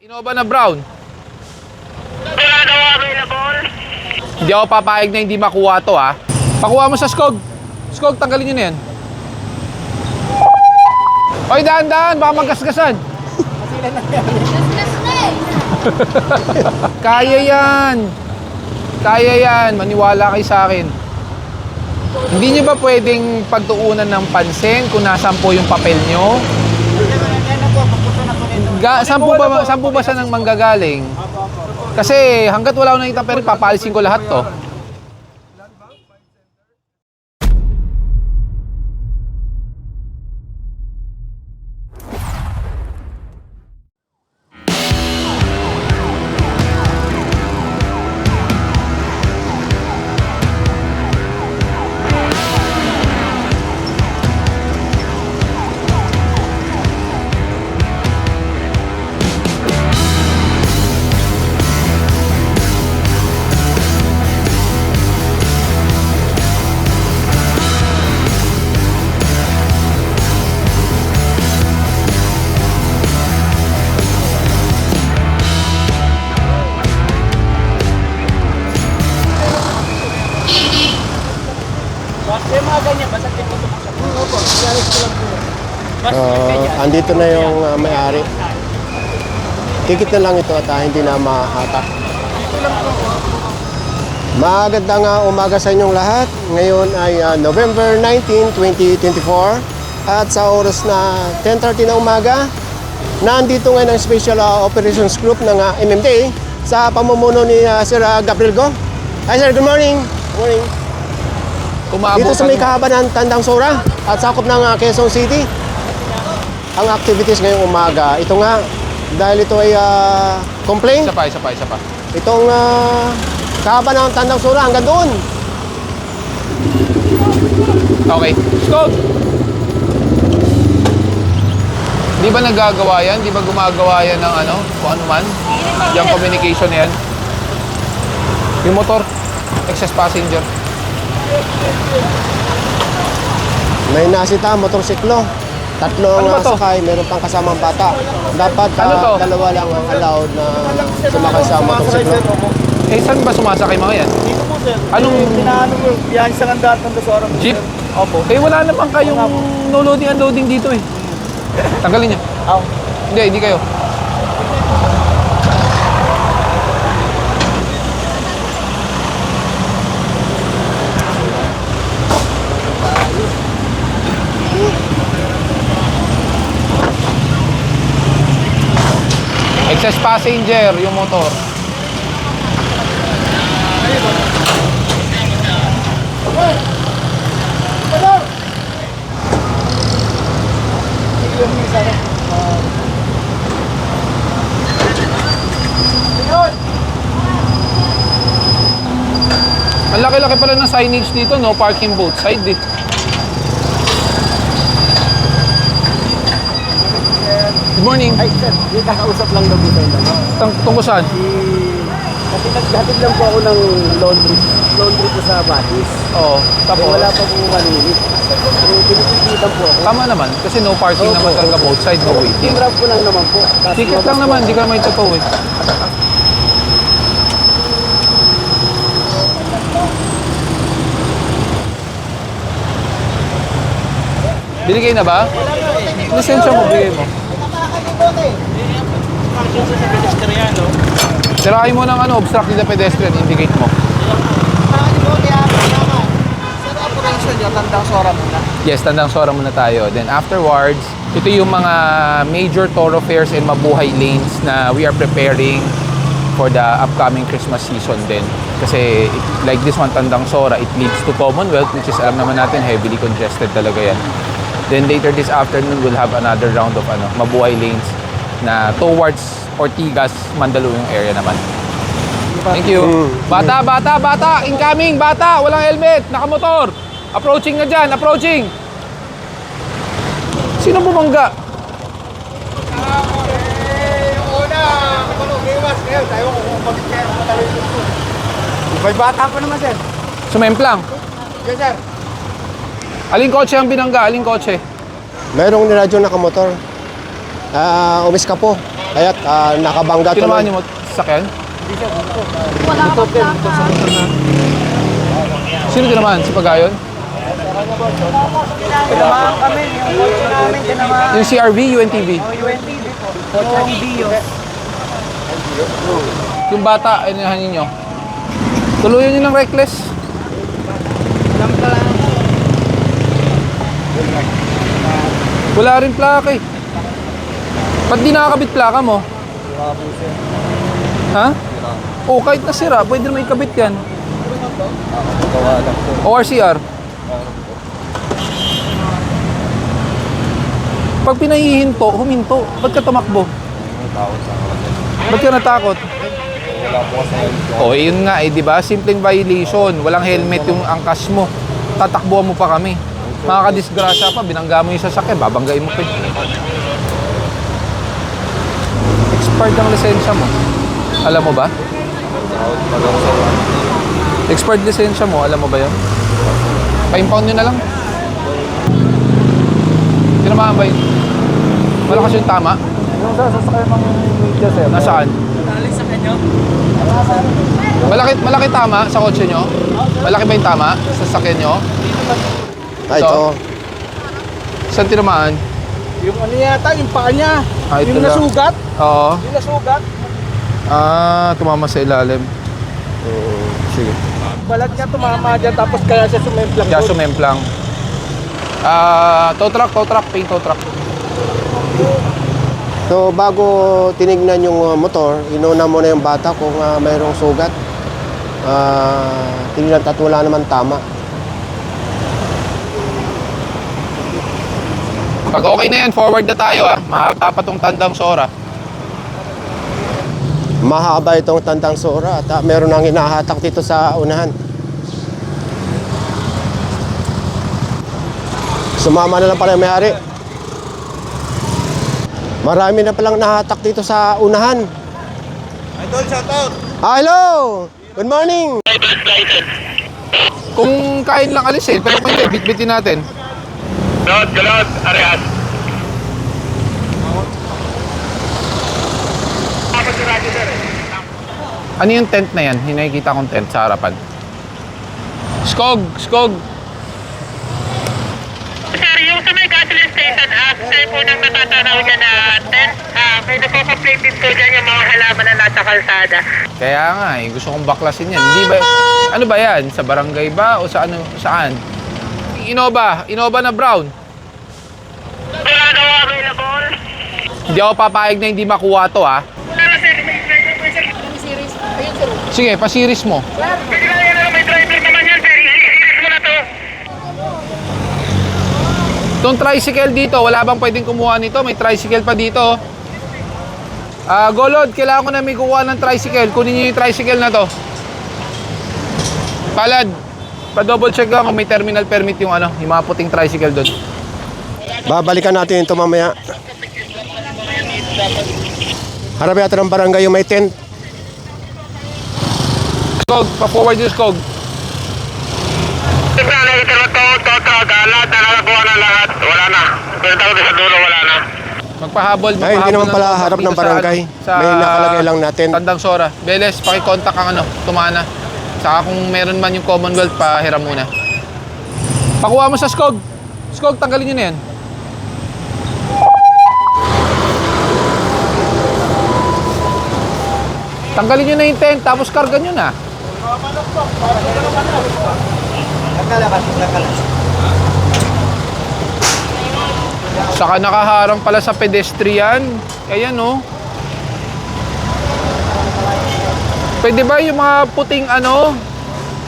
Innova na brown. Wala daw available. Hindi ako papayag na hindi makuha to ha. Pakuha mo sa Skog. Skog, tanggalin nyo na yan. Oy, dahan-dahan, baka magkasgasan. Kaya yan. Kaya yan. Maniwala kayo sa akin. Hindi nyo ba pwedeng pagtuunan ng pansin kung nasan po yung papel nyo? Ga, saan po ba, saan po ba siya nang manggagaling? Kasi hanggat wala akong nakita pero papalisin ko lahat to. Ah, andito na yung ah, may-ari. Tikit na lang ito at ah, hindi na mahatak. Magandang ah, umaga sa inyong lahat. Ngayon ay ah, November 19, 2024. At sa oras na 10.30 na umaga, nandito ngayon ang Special ah, Operations Group ng ah, MMDA sa pamumuno ni ah, Sir ah, Gabriel Go. Hi sir, good morning. Good morning. Umaabot Dito sa may kahaba ng Tandang Sora at sakop ng uh, Quezon City. Ang activities ngayong umaga, ito nga, dahil ito ay uh, complaint, Isa pa, isa pa, isa pa. itong uh, kahaba ng Tandang Sora hanggang doon. Okay. Skog! Di ba nagagawa yan? Di ba gumagawa yan ng ano? Kung ano man? Yung communication na yan? Yung motor, excess passenger. May nasita, motorsiklo. Tatlo ang Ano uh, sakay, meron pang kasamang bata. Dapat uh, Ano to? dalawa lang ang allowed na sumakay sa motorsiklo. Eh, saan ba sumasakay mga yan? Dito po, sir. Anong- Yung Tinaano mo, biyahe sa kandahat ng Dasora po, Jeep? sir. Opo. Eh, wala naman kayong no loading unloading dito eh. Tanggalin niyo. Aw. Hindi, hindi kayo. Excess passenger yung motor. Ang laki-laki pala ng signage dito, no parking both side eh. Good morning. Ay, sir. Yung kakausap lang daw po sa inyo. Tung tungkol saan? Si... Kasi naghatid lang po ako ng laundry. Laundry po sa Batis. Oo. Tapos Tapos, wala pa po maninit. So, pinipilitan po ako. tama naman. Kasi no parking Opo, naman talaga opo. both side, no waiting. Grab ko lang naman po. Tapos Ticket lang naman, ako. di ka may eh. Binigay na ba? Lisensya mo, bigay mo. Tirahin mo ng ano, obstruct the pedestrian, indicate mo. Yes, tandang sora muna tayo. Then afterwards, ito yung mga major thoroughfares and mabuhay lanes na we are preparing for the upcoming Christmas season din. Kasi it- like this one, Tandang Sora, it leads to Commonwealth, which is alam naman natin, heavily congested talaga yan. Then later this afternoon, we'll have another round of ano, mabuhay lanes na towards Ortigas, Mandaluyong area naman. Thank you. Bata, bata, bata! Incoming! Bata! Walang helmet! Nakamotor! Approaching na dyan! Approaching! Sino bumangga? May bata pa naman, sir. Sumemplang. Yes, sir. Aling kotse ang binangga? Aling kotse? Mayroong niradyo na kamotor. Ah, umis ka po. Kaya ah, nakabangga Tinamaan tuloy. niyo mo sasakyan? Wala akong plaka. Sino tinamaan? Si Pagayon? Tinamaan kami, yung kotse namin, tinamaan. Yung CRV, UNTV? UNTV po. Kotse ang Bios. Yung bata, ay ninahanin nyo. Tuluyan nyo ng reckless. Alam ka lang. Wala rin plaka eh. Ba't di nakakabit plaka mo? Ha? O kahit nasira, pwede naman ikabit yan. ORCR. Pag pinahihinto, huminto. Ba't ka tumakbo? Ba't ka natakot? O, eh, yun nga eh, di ba? Simpleng violation. Walang helmet yung angkas mo. Tatakbuhan mo pa kami. Makakadisgrasya pa, binangga mo yung sasakyan, babanggain mo pa. yun. Expired ang lisensya mo. Alam mo ba? Expired lisensya mo, alam mo ba yun? Pa-impound nyo na lang. Tinamaan ba yun? Malakas yung tama? Yung sa sasakyan ng media, sir. Nasaan? Malaki, malaki tama sa kotse nyo? Malaki ba yung tama sa sasakyan nyo? Ah, ito. Saan tinamaan? Yung ano yata, yung paa niya. Ah, ito yung lang. nasugat. Oo. Yung nasugat. Ah, tumama sa ilalim. Sige. Balat niya tumama dyan, tapos kaya siya sumemplang Kaya doon. sumemplang. Ah, tow truck, tow truck, paint tow truck. So bago tinignan yung uh, motor, inuna muna yung bata kung uh, mayroong sugat. Ah, tingnan at wala naman tama. Pag okay na yan, forward na tayo ah. Mahaba pa tong tandang sora. Mahaba itong tandang sora at ah, meron nang hinahatak dito sa unahan. Sumama na lang pala yung may-ari. Marami na palang nahatak dito sa unahan. Idol, shout out! Ah, hello! Good morning! Kung kain lang alisin, pero kung hindi, bitbitin natin. Galot, galot, eh. Ano yung tent na yan? Yung nakikita kong tent sa harapan. Skog! Skog! Sir, yung sa may gasoline station, after po nang natatanaw niya na tent, ah, may nagpo-complaint din po dyan yung mga halaman na nasa kalsada. Kaya nga eh, gusto kong baklasin yan. Hindi ba, ano ba yan? Sa barangay ba o sa ano, saan? Innova, Innova na brown. Wala daw available. Hindi ako papayag na hindi makuha to ah. Ayun, sir. Sige, pasiris mo. Itong tricycle dito, wala bang pwedeng kumuha nito? May tricycle pa dito. Ah, Golod, kailangan ko na may kukuha ng tricycle. Kunin niyo yung tricycle na to. Palad, pa-double check lang kung may terminal permit yung ano, yung mga puting tricycle doon. Babalikan natin ito mamaya. Harap yata ng barangay yung may tent. Skog, pa-forward yung Skog. Sir, ito na to, to, to, lahat na nakakuha na lahat. Wala na. Pero tawag sa dulo, wala na. Magpahabol, magpahabol. Ay, hindi naman pala harap ng barangay. Sa, May nakalagay lang natin. Tandang Sora. Beles, pakicontact ang ano, tumana. Saka kung meron man yung Commonwealth, pahiram muna. Pakuha mo sa Skog. Skog, tanggalin nyo na yan. Tanggalin nyo na yung tent, tapos karga nyo na. Nakalakas, nakalakas. Saka nakaharang pala sa pedestrian. Ayan oh. Pwede ba yung mga puting ano,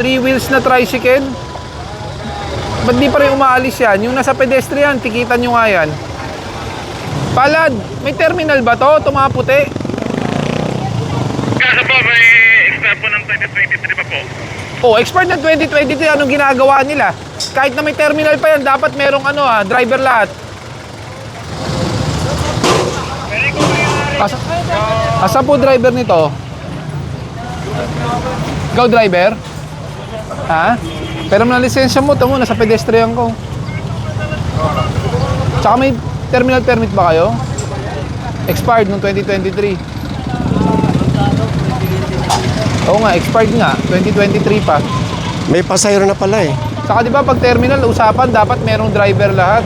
three wheels na tricycle? Ba't di pa rin umaalis yan? Yung nasa pedestrian, tikitan nyo nga yan. Palad, may terminal ba to? Ito mga puti? Kaso po, may expert po ng 2023 pa po. Oh, expert na 2023, anong ginagawa nila? Kahit na may terminal pa yan, dapat merong ano ah, driver lahat. Asa, asa po driver nito? Ikaw driver? Ha? Pero na lisensya mo, tamo, nasa pedestrian ko. Tsaka may terminal permit ba kayo? Expired noong 2023. Oo nga, expired nga. 2023 pa. May pasahero na pala eh. Saka di ba pag terminal, usapan dapat merong driver lahat.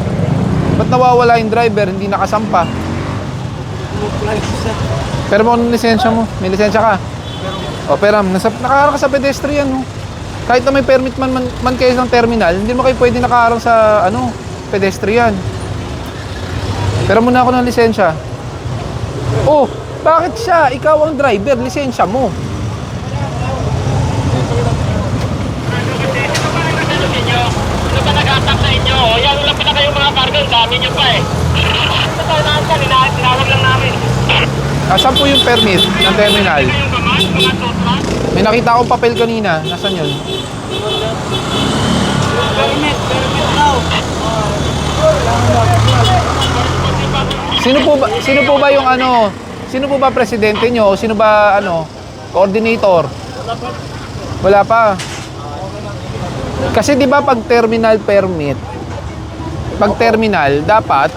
Ba't nawawala yung driver, hindi nakasampa? Pero mo lisensya mo, may lisensya ka. O pero nasa, nakaharang ka sa pedestrian. No? Kahit na may permit man, man, man kayo ng terminal, hindi mo kayo pwede nakaharang sa ano, pedestrian. Pero muna ako ng lisensya. Oh, bakit siya? Ikaw ang driver, lisensya mo. Ano ba nag-attack sa inyo? O, yan lang pala kayong mga cargo. Dami nyo pa eh. Ano tayo na dyan? Ina- Tinawag lang namin. Asan po yung permit ng terminal? May nakita akong papel kanina. Nasaan yun? Sino po ba sino po ba yung ano? Sino po ba presidente nyo? Sino ba ano? Coordinator? Wala pa. Kasi 'di ba pag terminal permit, pag terminal dapat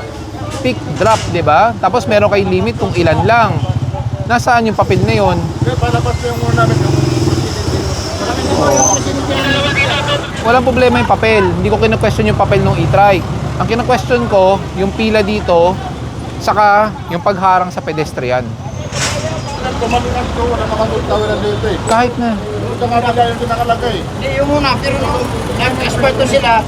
pick drop, 'di ba? Tapos meron kay limit kung ilan lang. Nasaan yung papel na 'yon? Walang problema yung papel. Hindi ko kina-question yung papel ng e-trike. Ang kina-question ko, yung pila dito, saka yung pagharang sa pedestrian. Kahit na. Hindi, yung una, pero nung nag-experto sila,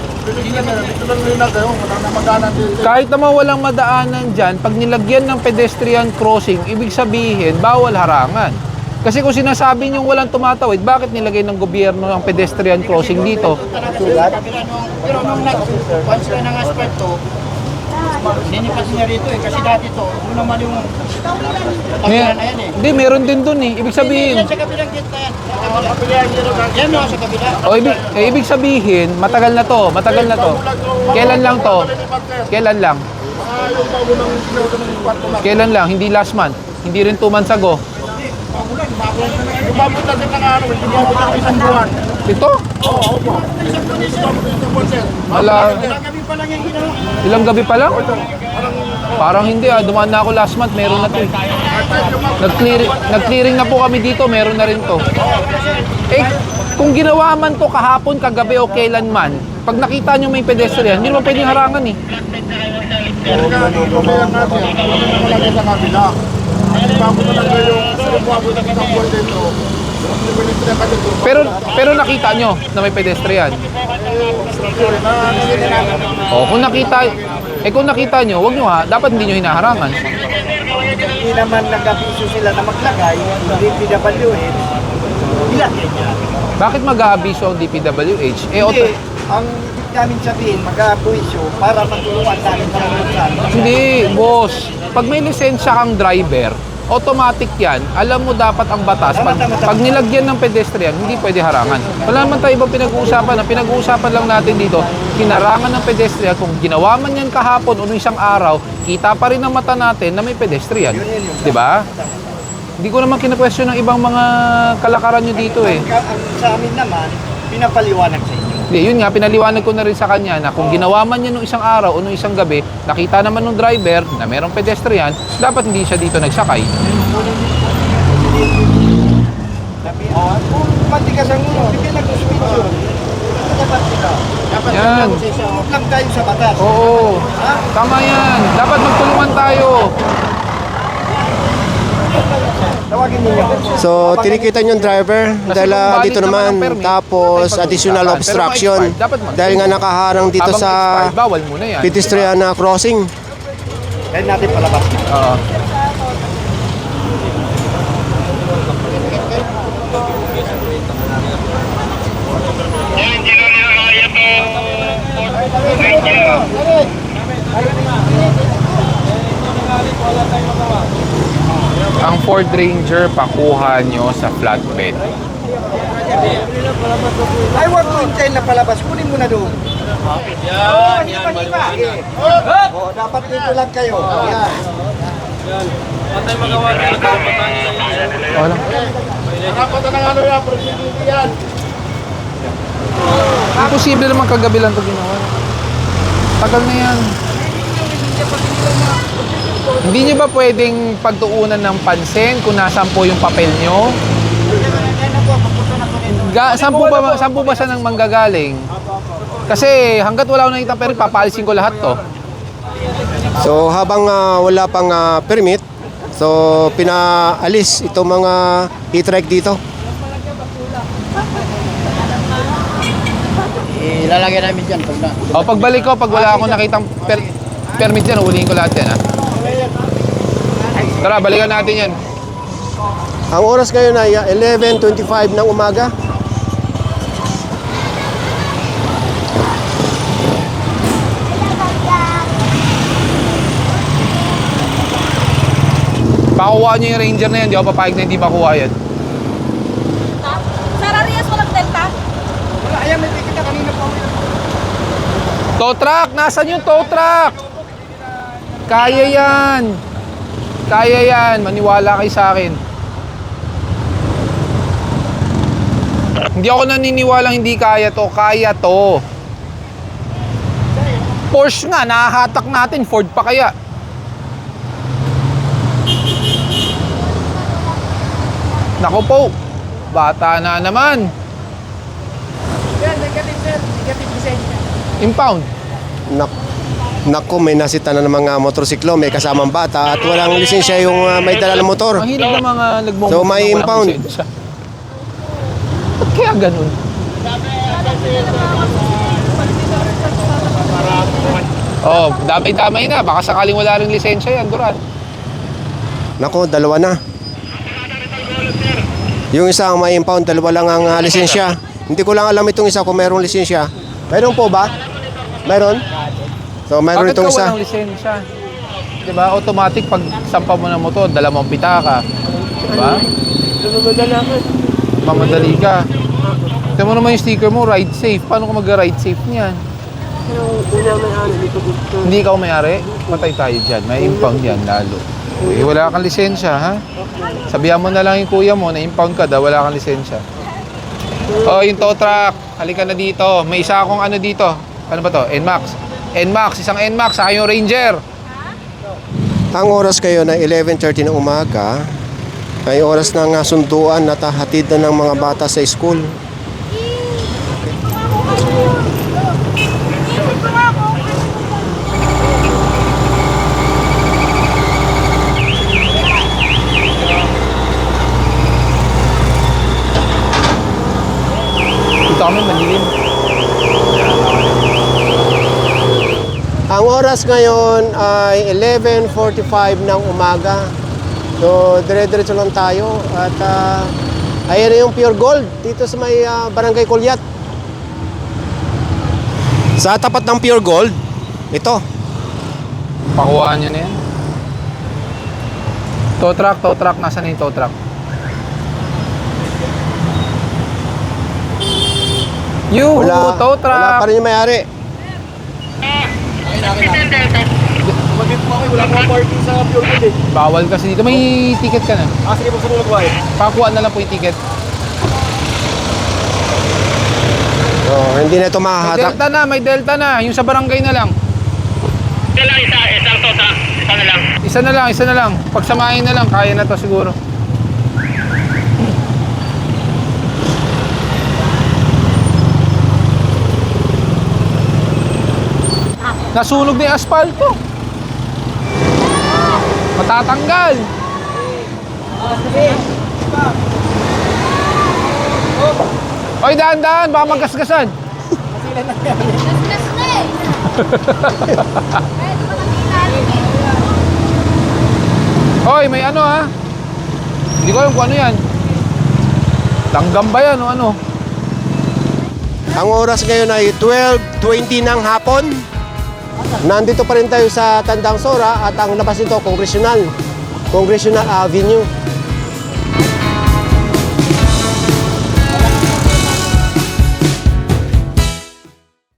Kahit naman walang madaanan dyan, pag nilagyan ng pedestrian crossing, ibig sabihin, bawal harangan. Kasi kung sinasabi niyong walang tumatawid, bakit nilagay ng gobyerno ang pedestrian crossing dito? Pero nung nag-punch sila ng asperto, ninipas niya rito eh. Kasi dati to, yun naman yung pagkana na yan eh. hindi, meron din dun eh. Ibig sabihin, Yan sa kabilang gate na yan. Sa kabilang Yan o, sa kabila. o ibig, eh, ibig sabihin, matagal na to, matagal na to. Kailan lang to? Kailan lang? Kailan lang? Hindi last month. Hindi rin two months ago. Na din ng ano, lumabot na isang buwan. Ito? Wala. Kami pa lang yung ginawa. Ilang gabi pa lang? Parang hindi ah. Dumaan na ako last month. Meron na to eh. Nag-clearing, nag-clearing na po kami dito. Meron na rin to. Eh, kung ginawa man to kahapon, kagabi o kailanman, pag nakita nyo may pedestrian, hindi naman pwedeng harangan eh. Kaya siya, kami na lang isang dito. Pero pero nakita nyo na may pedestrian. O kung nakita eh kung nakita nyo, wag nyo ha, dapat hindi nyo hinaharangan. Hindi naman nag-abiso sila na maglagay, hindi PWN. Ilagay niya. Bakit mag-aabiso ang DPWH? Eh, Hindi, ang namin sabihin, mag-abuisyo para matulungan namin saan. Hindi, boss. Pag may lisensya kang driver, automatic yan. Alam mo dapat ang batas. Pag, pag nilagyan ng pedestrian, hindi pwede harangan. Wala naman tayo ibang pinag-uusapan. Ang pinag-uusapan lang natin dito, kinarangan ng pedestrian. Kung ginawa man yan kahapon o isang araw, kita pa rin ang mata natin na may pedestrian. Di ba? Hindi ko naman kina-question ng ibang mga kalakaran nyo dito eh. Ang, ang sa amin naman, pinapaliwanag sa. Hindi, yun nga, pinaliwanag ko na rin sa kanya na kung ginawa man yan nung isang araw o nung isang gabi, nakita naman ng driver na merong pedestrian, dapat hindi siya dito nagsakay. Kung matigas ang ulo, hindi kayo nag-suspension. Dapat. Dapat Yan. Huwag lang tayo sa batas. Oo, tama yan. Dapat magtulungan tayo. So, tinikita yung driver Kasi dahil ah, dito naman tapos additional obstruction dahil nga nakaharang dito sa bawal muna yan. pedestrian na crossing. Kaya natin palabas. Oo. Thank you. Ang Ford Ranger, pakuha nyo sa flatbed. Ay, huwag mo hintayin na palabas. Kunin mo na doon. Yan, yan, maliwanag. Oh, dapat dito lang kayo. Yan. Oo lang. Dapat na ng ano yan, presidente yan. Imposible naman kagabi lang ito ginawa. Tagal na yan. Hindi nyo ba pwedeng pagtuunan ng pansin kung nasan po yung papel nyo? Ga, saan po ba, saan po ba siya nang manggagaling? Kasi hanggat wala akong nakita pero papalisin ko lahat to. So habang ah, wala pang ah, permit, so pinaalis itong mga e-trike dito. Ilalagay namin dyan pag na. O pagbalik ko, pag wala akong nakitang per, permit dyan, ulihin ko lahat yan ha. Tara, balikan natin yan. Ang oras ngayon ay ah, 11.25 ng umaga. Pakuha nyo yung ranger na yan, di ako papayag na hindi makuha yan. Sir Arias, walang delta? Ayan, may ticket na kanina pa. Tow truck! Nasaan yung tow truck? Kaya yan! Kaya yan! Maniwala kayo sa akin. Hindi ako naniniwalang hindi kaya to. Kaya to. Porsche nga, nahahatak natin. Ford pa kaya. Nako po. Bata na naman. Sir, negative sir. Negative lisensya. Impound. Nak Nako, may nasita na ng mga motorsiklo, may kasamang bata at walang lisensya yung ah, may dala ng motor. Ang ng mga nagmumotor So, may impound. Ba't kaya ganun? Oh, damay-damay na. Baka sakaling wala rin lisensya yan, Duran. Nako, dalawa na. Yung isa ang may impound, dalawa lang ang ah, lisensya. Hindi ko lang alam itong isa kung mayroong lisensya. Mayroon po ba? Mayroon? So, mayroon Bakit itong ka isa. walang lisensya? Diba? Automatic pag sampa mo ng motor, dala mo ang pitaka. Diba? Mamadali ka. Tignan mo naman yung sticker mo, ride safe. Paano ka mag-ride safe niyan? Hindi ikaw may-ari? Patay tayo dyan. May impound yan lalo. Eh, wala kang lisensya, ha? Sabihan mo na lang yung kuya mo na impound ka daw, wala kang lisensya. Oh, yung tow truck. Halika na dito. May isa akong ano dito. Ano ba to? NMAX. NMAX, isang NMAX, saka yung Ranger. Ang oras kayo na 11.30 ng umaga ay oras ng sunduan at hatid na ng mga bata sa school. Dito kami Ang oras ngayon ay 11.45 ng umaga. So, dire-diretso lang tayo. At ah, ayan yung pure gold dito sa may ah, barangay Kulyat. Sa tapat ng pure gold, ito. Pakuhaan nyo na yan. Tow truck, tow truck. Nasaan na yung tow truck? Yuhu, Wala, tow truck. wala pa rin yung may-ari. Magit mo ako, wala akong parking sa pure gold eh. Bawal kasi dito. May ticket ka na. Ah, sige po sa mga. Pakuha na lang po yung ticket. So, hindi na ito May mahahatak. delta na, may delta na. Yung sa barangay na lang. Isa lang, isa. Isang truck. Isa na lang. Isa na lang, isa na lang. Pagsamahin na lang, kaya na to siguro. Nasunog na yung asfalto. Matatanggal. Oy, dahan-dahan, baka magkasgasan. Gas na eh. Natin eh. Hoy, may ano ha? Hindi ko alam kung ano yan. Langgam ba yan o ano? Ang oras ngayon ay 12.20 ng hapon. Nandito pa rin tayo sa Tandang Sora at ang labas nito, Congressional. Congressional Avenue.